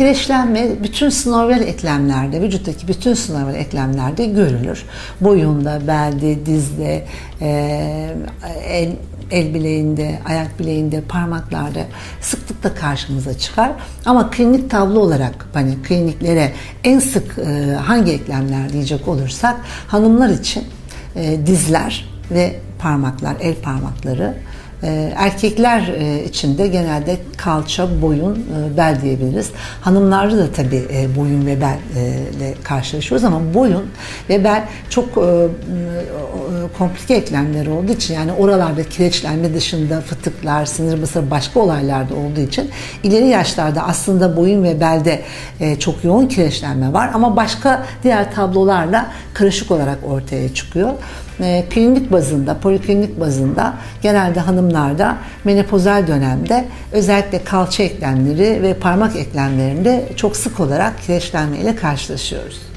Kireçlenme bütün sinovial eklemlerde, vücuttaki bütün sinovial eklemlerde görülür. Boyunda, belde, dizde, e, el, el bileğinde, ayak bileğinde, parmaklarda sıklıkla karşımıza çıkar. Ama klinik tablo olarak hani kliniklere en sık e, hangi eklemler diyecek olursak hanımlar için e, dizler ve parmaklar, el parmakları. E, erkekler e, için de genelde kalça, boyun, e, bel diyebiliriz. Hanımlarda da tabii e, boyun ve bel ile karşılaşıyoruz ama boyun ve bel çok komplike eklemler olduğu için yani oralarda kireçlenme dışında fıtıklar, sinir basarı başka olaylarda olduğu için ileri yaşlarda aslında boyun ve belde e, çok yoğun kireçlenme var ama başka diğer tablolarla karışık olarak ortaya çıkıyor. E, klinik bazında, poliklinik bazında genelde hanımlarda menopozal dönemde özellikle kalça eklemleri ve parmak eklemlerinde çok sık olarak kireçlenme ile karşılaşıyoruz.